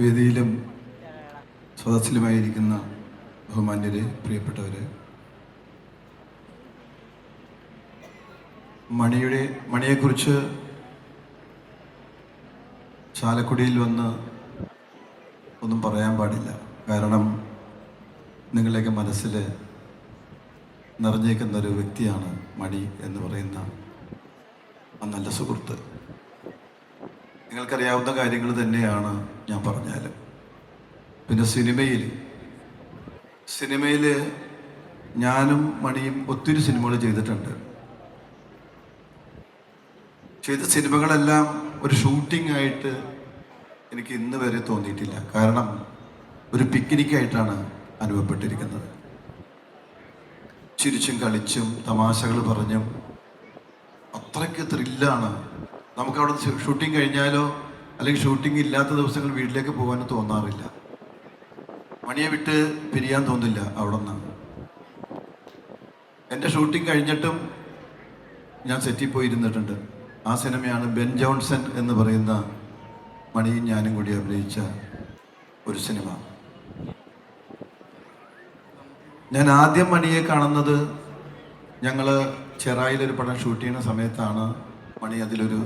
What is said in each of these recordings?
വേദിയിലും സദസ്സിലുമായിരിക്കുന്ന ബഹുമാന്യരെ പ്രിയപ്പെട്ടവരെ മണിയുടെ മണിയെക്കുറിച്ച് ചാലക്കുടിയിൽ വന്ന് ഒന്നും പറയാൻ പാടില്ല. കാരണം നിങ്ങളുടെയൊക്കെ മനസ്സിൽ നിറഞ്ഞേക്കുന്ന ഒരു വ്യക്തിയാണ് മണി എന്ന് പറയുന്ന നല്ല സുഹൃത്ത്. നിങ്ങൾക്കറിയാവുന്ന കാര്യങ്ങൾ തന്നെയാണ് ഞാൻ പറഞ്ഞാലും പിന്നെ സിനിമയിൽ സിനിമയിൽ ഞാനും മണിയും ഒത്തിരി സിനിമകൾ ചെയ്തിട്ടുണ്ട്. ചെയ്ത സിനിമകളെല്ലാം ഒരു ഷൂട്ടിംഗ് ആയിട്ട് എനിക്ക് ഇന്ന് വരെ തോന്നിയിട്ടില്ല. കാരണം ഒരു പിക്നിക്കായിട്ടാണ് അനുഭവപ്പെട്ടിരിക്കുന്നത്. ചിരിച്ചും കളിച്ചും തമാശകൾ പറഞ്ഞും അത്രയ്ക്ക് ത്രില്ലാണ് നമുക്ക് അവിടെ ഷൂട്ടിംഗ് കഴിഞ്ഞാലോ അല്ലെങ്കിൽ ഷൂട്ടിംഗ് ഇല്ലാത്ത ദിവസങ്ങൾ വീട്ടിലേക്ക് പോകാനും തോന്നാറില്ല. മണിയെ വിട്ട് പിരിയാൻ തോന്നില്ല അവിടെ നിന്ന് എന്റെ ഷൂട്ടിംഗ് കഴിഞ്ഞിട്ടും ഞാൻ സെറ്റിൽ പോയി ഇരുന്നിട്ടുണ്ട് ആ സിനിമയാണ് ബെൻ ജോൺസൺ എന്ന് പറയുന്ന മണിയും ഞാനും കൂടി അഭിനയിച്ച ഒരു സിനിമ. ഞാൻ ആദ്യം മണിയെ കാണുന്നത് ഞങ്ങൾ ചെറായിലൊരു പടം ഷൂട്ട് ചെയ്യുന്ന സമയത്താണ്. മണി അതിലൊരു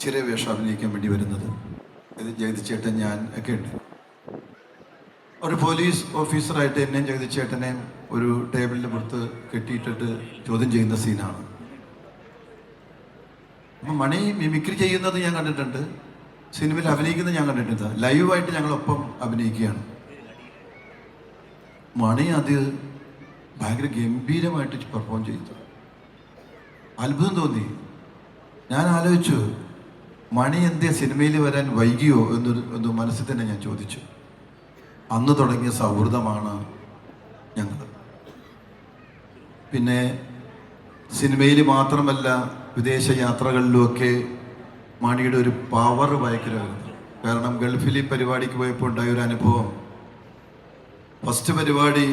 ചെറിയ വേഷം അഭിനയിക്കാൻ വേണ്ടി വരുന്നത്. ഇത് ജഗതിച്ചേട്ടൻ ഞാൻ ഒക്കെ ഉണ്ട്. ഒരു പോലീസ് ഓഫീസറായിട്ട് എന്നെയും ജഗതിച്ചേട്ടനെയും ഒരു ടേബിളിന്റെ പുറത്ത് കെട്ടിയിട്ടിട്ട് ചോദ്യം ചെയ്യുന്ന സീനാണ്. അപ്പം മണി മിമിക്രി ചെയ്യുന്നത് ഞാൻ കണ്ടിട്ടുണ്ട്. സിനിമയിൽ അഭിനയിക്കുന്നത് ഞാൻ കണ്ടിട്ടുണ്ട്. ലൈവായിട്ട് ഞങ്ങളൊപ്പം അഭിനയിക്കുകയാണ്. മണി അത് ഭയങ്കര ഗംഭീരമായിട്ട് പെർഫോം ചെയ്തു. അത്ഭുതം തോന്നി. ഞാൻ ആലോചിച്ചു മണി എന്തേ സിനിമയിൽ വരാൻ വൈകിയോ എന്നൊരു എന്ന് മനസ്സിൽ തന്നെ ഞാൻ ചോദിച്ചു. അന്ന് തുടങ്ങിയ സൗഹൃദമാണ് ഞങ്ങൾ പിന്നെ സിനിമയിൽ മാത്രമല്ല വിദേശ യാത്രകളിലുമൊക്കെ മണിയുടെ ഒരു പവർ ഭയങ്കരമായിരുന്നു. കാരണം ഗൾഫിൽ പരിപാടിക്ക് പോയപ്പോൾ ഉണ്ടായ ഒരു അനുഭവം. ഫസ്റ്റ് പരിപാടി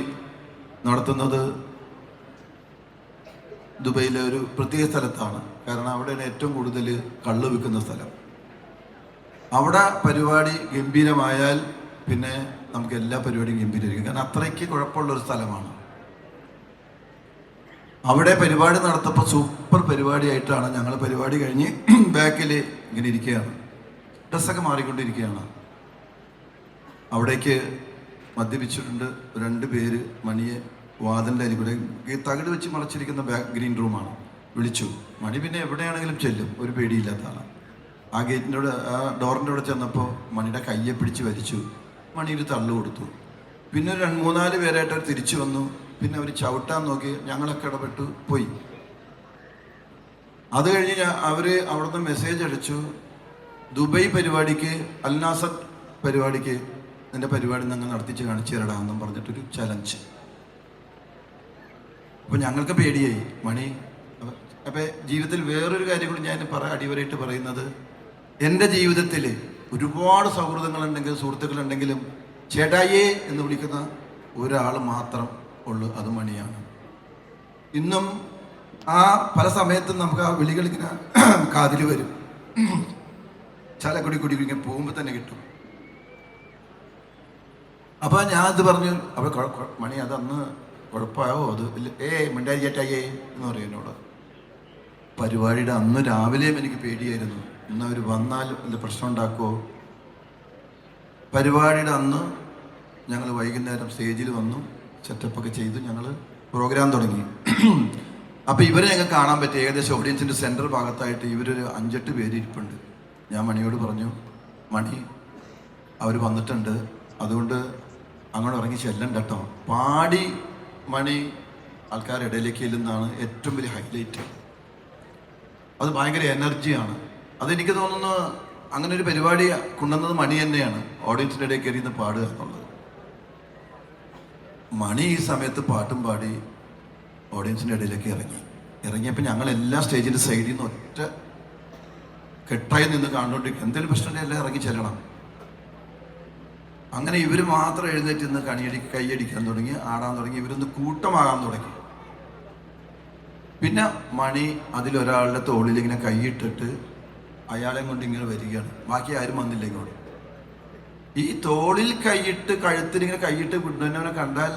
നടത്തുന്നത് ദുബൈയിലെ ഒരു പ്രത്യേക സ്ഥലത്താണ്. കാരണം അവിടെയാണ് ഏറ്റവും കൂടുതൽ കള്ള് വിൽക്കുന്ന സ്ഥലം. അവിടെ പരിപാടി ഗംഭീരമായാൽ പിന്നെ നമുക്ക് എല്ലാ പരിപാടിയും ഗംഭീരമായിരിക്കും കാരണം അത്രയ്ക്ക് കുഴപ്പമുള്ള ഒരു സ്ഥലമാണ്. അവിടെ പരിപാടി നടത്തപ്പോൾ സൂപ്പർ പരിപാടിയായിട്ടാണ് ഞങ്ങൾ പരിപാടി കഴിഞ്ഞ് ബാക്കിൽ ഇങ്ങനെ ഇരിക്കുകയാണ്. ഡ്രസ്സൊക്കെ മാറിക്കൊണ്ടിരിക്കുകയാണ്. അവിടേക്ക് മദ്യപിച്ചിട്ടുണ്ട് രണ്ട് പേര് മണിയെ വാതിലിന്റെ അരികൂടെ ഈ തകിട് വെച്ച് മറച്ചിരിക്കുന്ന ബാക്ക് ഗ്രീൻ റൂമാണ് വിളിച്ചു. മണി പിന്നെ എവിടെയാണെങ്കിലും ചെല്ലും. ഒരു പേടിയില്ലാത്ത ആളാണ് ആ ഗേറ്റിന്റെ അവിടെ ആ ഡോറിന്റെ അവിടെ ചെന്നപ്പോൾ മണിയുടെ കയ്യെ പിടിച്ച് വലിച്ചു. മണി ഒരു തള്ളു കൊടുത്തു. പിന്നെ ഒരു രണ്ട് മൂന്നാൽ പേരായിട്ട് അവർ തിരിച്ചു വന്നു. പിന്നെ അവർ ചവിട്ടാൻ നോക്കി ഞങ്ങളൊക്കെ ഇടപെട്ടു. പോയി. അത് കഴിഞ്ഞ് അവർ അവിടുന്ന് മെസ്സേജ് അടിച്ചു ദുബൈ പരിപാടിക്ക് അൽനാസർ പരിപാടിക്ക് നിന്റെ പരിപാടി ഞങ്ങൾ നടത്തിച്ച് കാണിച്ചു തരടാ എന്നും പറഞ്ഞിട്ടൊരു ചലഞ്ച് അപ്പൊ ഞങ്ങൾക്ക് പേടിയായി. മണി അപ്പൊ- ജീവിതത്തിൽ വേറൊരു കാര്യം കൂടി ഞാൻ പറ അടിവരായിട്ട് പറയുന്നത് എന്റെ ജീവിതത്തിൽ ഒരുപാട് സൗഹൃദങ്ങളുണ്ടെങ്കിലും സുഹൃത്തുക്കളുണ്ടെങ്കിലും ചേട്ടായിയേ എന്ന് വിളിക്കുന്ന ഒരാൾ മാത്രം ഉള്ളു അത് മണിയാണ്. ഇന്നും ആ പല സമയത്തും നമുക്ക് ആ വിളികൾ ഇങ്ങനെ കാതിൽ വരും. ചാലക്കുടി കുടി ഇങ്ങനെ പോകുമ്പോൾ തന്നെ കിട്ടും. അപ്പൊ ഞാൻ ഇത് പറഞ്ഞു അപ്പൊ കൊ- കൊ- മണി അത് കുഴപ്പമാവോ അത് ഏ മിണ്ടാരി ചേട്ടായേ എന്ന് പറയും എന്നോട്. പരിപാടിയുടെ അന്ന് രാവിലെയും എനിക്ക് പേടിയായിരുന്നു. ഇന്ന് അവർ വന്നാലും എന്ത് പ്രശ്നം ഉണ്ടാക്കുമോ പരിപാടിയുടെ അന്ന് ഞങ്ങൾ വൈകുന്നേരം സ്റ്റേജിൽ വന്നു സെറ്റപ്പൊക്കെ ചെയ്തു ഞങ്ങൾ പ്രോഗ്രാം തുടങ്ങി. അപ്പോൾ ഇവരെ ഞങ്ങൾക്ക് കാണാൻ പറ്റി. ഏകദേശം ഓഡിയൻസിന്റെ സെൻട്രൽ ഭാഗത്തായിട്ട് ഇവരൊരു അഞ്ചെട്ട് പേര് ഇരിപ്പുണ്ട്. ഞാൻ മണിയോട് പറഞ്ഞു മണി അവർ വന്നിട്ടുണ്ട്. അതുകൊണ്ട് അങ്ങോട്ട് ഇറങ്ങി ചെല്ലണ്ട കേട്ടോ പാടി മണി ആൾക്കാരുടെ ഇടയിലേക്ക് ചെല്ലുന്നതാണ് ഏറ്റവും വലിയ ഹൈലൈറ്റ് അത് ഭയങ്കര എനർജിയാണ് അതെനിക്ക് തോന്നുന്നു അങ്ങനെ ഒരു പരിപാടി കൊണ്ടുവന്നത് മണി തന്നെയാണ്. ഓഡിയൻസിന്റെ ഇടയിൽ കയറി നിന്ന് പാടുക എന്നുള്ളത്. മണി ഈ സമയത്ത് പാട്ടും പാടി ഓഡിയൻസിന്റെ ഇടയിലേക്ക് ഇറങ്ങി. ഇറങ്ങിയപ്പോൾ ഞങ്ങൾ എല്ലാ സ്റ്റേജിന്റെ സൈഡിൽ നിന്ന് ഒറ്റ കെട്ടായി നിന്ന് കണ്ടുകൊണ്ടിരിക്കും എന്തെങ്കിലും പ്രശ്നമില്ല എല്ലാം ഇറങ്ങി ചെല്ലണം. അങ്ങനെ ഇവർ മാത്രം എഴുന്നേറ്റ് നിന്ന് കണിയടി കൈയടിക്കാൻ തുടങ്ങി ആടാൻ തുടങ്ങി ഇവരൊന്ന് കൂട്ടമാകാൻ തുടങ്ങി. പിന്നെ മണി അതിലൊരാളുടെ തോളിൽ ഇങ്ങനെ കൈയിട്ടിട്ട് അയാളെ കൊണ്ട് ഇങ്ങനെ വരികയാണ്. ബാക്കി ആരും വന്നില്ല ഇങ്ങോട്ട്. ഈ തോളിൽ കൈയിട്ട് കഴുത്തിൽ ഇങ്ങനെ കൈയിട്ട് വിടുന്നവനെ കണ്ടാൽ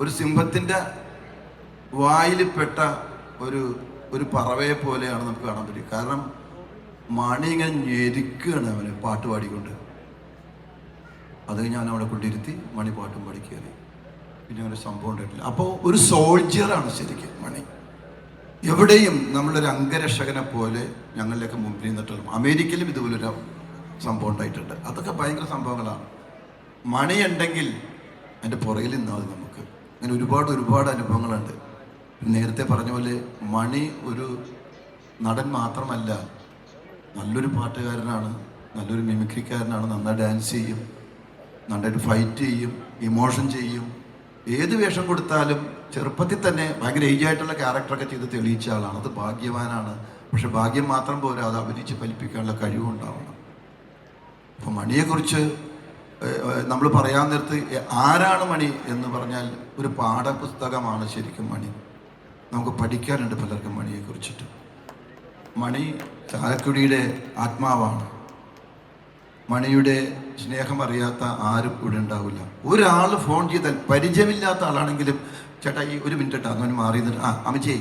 ഒരു സിംഹത്തിന്റെ വായിൽപ്പെട്ട ഒരു ഒരു പറവയെ പോലെയാണ് നമുക്ക് കാണാൻ പറ്റും കാരണം മണി ഇങ്ങനെ ഞെരുക്കുകയാണ് അവന് പാട്ട് പാടിക്കൊണ്ട്. അത് ഞാൻ അവിടെ കൊണ്ടിരുത്തി മണി പാട്ടും പാടി കയറി പിന്നെ അങ്ങനെ സംഭവം ഉണ്ടായിട്ടില്ല. അപ്പോൾ ഒരു സോൾജിയറാണ് ശരിക്കും മണി. എവിടെയും നമ്മളൊരു അംഗരക്ഷകനെ പോലെ ഞങ്ങളിലൊക്കെ മുമ്പിൽ നിന്നിട്ടുള്ള അമേരിക്കയിലും ഇതുപോലൊരു സംഭവം ഉണ്ടായിട്ടുണ്ട്. അതൊക്കെ ഭയങ്കര സംഭവങ്ങളാണ്. മണി ഉണ്ടെങ്കിൽ അതിന്റെ പുറകിൽ നിന്നാൽ നമുക്ക്. അങ്ങനെ ഒരുപാട് ഒരുപാട് അനുഭവങ്ങളുണ്ട്. നേരത്തെ പറഞ്ഞ പോലെ മണി ഒരു നടൻ മാത്രമല്ല നല്ലൊരു പാട്ടുകാരനാണ് നല്ലൊരു മിമിക്രിക്കാരനാണ് നന്നായി ഡാൻസ് ചെയ്യും. നന്നായിട്ട് ഫൈറ്റ് ചെയ്യും ഇമോഷൻ ചെയ്യും. ഏത് വേഷം കൊടുത്താലും ചെറുപ്പത്തിൽ തന്നെ ഭയങ്കര ഏജ് ആയിട്ടുള്ള ക്യാരക്ടറൊക്കെ ചെയ്ത് തെളിയിച്ച ആളാണ്. അത് ഭാഗ്യവാനാണ്. പക്ഷെ ഭാഗ്യം മാത്രം പോരാ അത് അഭിനയിച്ച് ഫലിപ്പിക്കാനുള്ള കഴിവുണ്ടാവണം അപ്പം മണിയെക്കുറിച്ച് നമ്മൾ പറയാൻ നേരത്ത് ആരാണ് മണി എന്ന് പറഞ്ഞാൽ ഒരു പാഠപുസ്തകമാണ് ശരിക്കും മണി. നമുക്ക് പഠിക്കാനുണ്ട് പലർക്കും മണിയെക്കുറിച്ചിട്ട്. മണി ചാലക്കുടിയുടെ ആത്മാവാണ്. മണിയുടെ സ്നേഹം അറിയാത്ത ആരും ഇവിടെ ഉണ്ടാവില്ല. ഒരാൾ ഫോൺ ചെയ്താൽ പരിചയമില്ലാത്ത ആളാണെങ്കിലും ചേട്ടാ ഈ ഒരു മിനിറ്റ് ഇട്ടാ അങ്ങനെ മാറി നിന്നിട്ട്. ആ അമിച്ചേ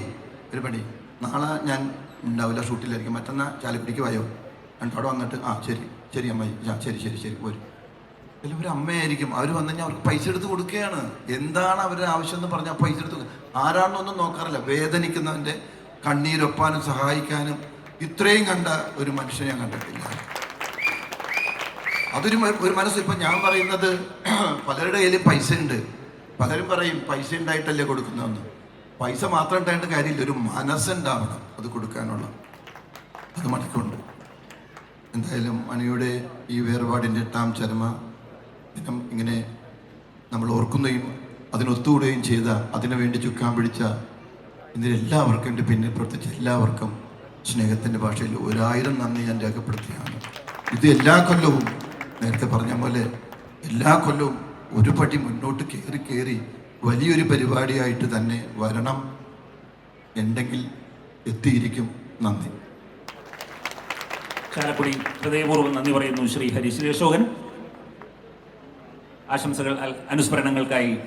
ഒരു പണി. നാളെ ഞാൻ ഉണ്ടാവില്ല ഷൂട്ടിലായിരിക്കും. മറ്റന്നാ ചാലക്കുടിക്ക് വായോ? അവിടെ വന്നിട്ട് ആ ശരി ശരി അമ്മ ആ ശരി ശരി ശരി പോരും. ഇതിൽ ഒരു അമ്മയായിരിക്കും. അവർ വന്നു കഴിഞ്ഞാൽ അവർക്ക് പൈസ എടുത്ത് കൊടുക്കുകയാണ്. എന്താണ് അവരുടെ ആവശ്യം എന്ന് പറഞ്ഞാൽ പൈസ എടുത്ത്. ആരാണെന്നൊന്നും നോക്കാറില്ല. വേദനിക്കുന്നവന്റെ കണ്ണീരൊപ്പാനും സഹായിക്കാനും ഇത്രയും കണ്ട ഒരു മനുഷ്യനെ ഞാൻ കണ്ടിട്ടില്ല. അതൊരു ഒരു മനസ്സ്. ഇപ്പം ഞാൻ പറയുന്നത് പലരുടെ കയ്യിൽ പൈസ ഉണ്ട് പലരും പറയും പൈസ ഉണ്ടായിട്ടല്ലേ കൊടുക്കുന്നതെന്ന്. പൈസ മാത്രം ഉണ്ടായിട്ട് കാര്യമില്ല. ഒരു മനസ്സുണ്ടാവണം അത് കൊടുക്കാനുള്ള. അത് മണിക്കൊണ്ട് എന്തായാലും മണിയുടെ ഈ വേർപാടിന്റെ എട്ടാം ചരമ ദിനം ഇങ്ങനെ നമ്മൾ ഓർക്കുന്നതും അതിനൊത്തുകൂടുകയും ചെയ്ത അതിനു വേണ്ടി ചുക്കാൻ പിടിച്ച ഇതിനെല്ലാവർക്കും എന്റെ പിന്നിൽ പ്രവർത്തിച്ച എല്ലാവർക്കും സ്നേഹത്തിന്റെ ഭാഷയിൽ ഒരായിരം നന്ദി ഞാൻ രേഖപ്പെടുത്തുകയാണ്. ഇത് എല്ലാ കൊല്ലവും നേരത്തെ പറഞ്ഞ പോലെ എല്ലാ കൊല്ലവും ഒരു പടി മുന്നോട്ട് കയറി കയറി വലിയൊരു പരിപാടിയായിട്ട് തന്നെ വരണം. എന്തെങ്കിൽ എത്തിയിരിക്കും. നന്ദി. ചാലക്കുടി ഹൃദയപൂർവം നന്ദി പറയുന്നു ശ്രീ ഹരി ശ്രീ അശോകൻ. ആശംസകൾ അനുസ്മരണങ്ങൾക്കായി.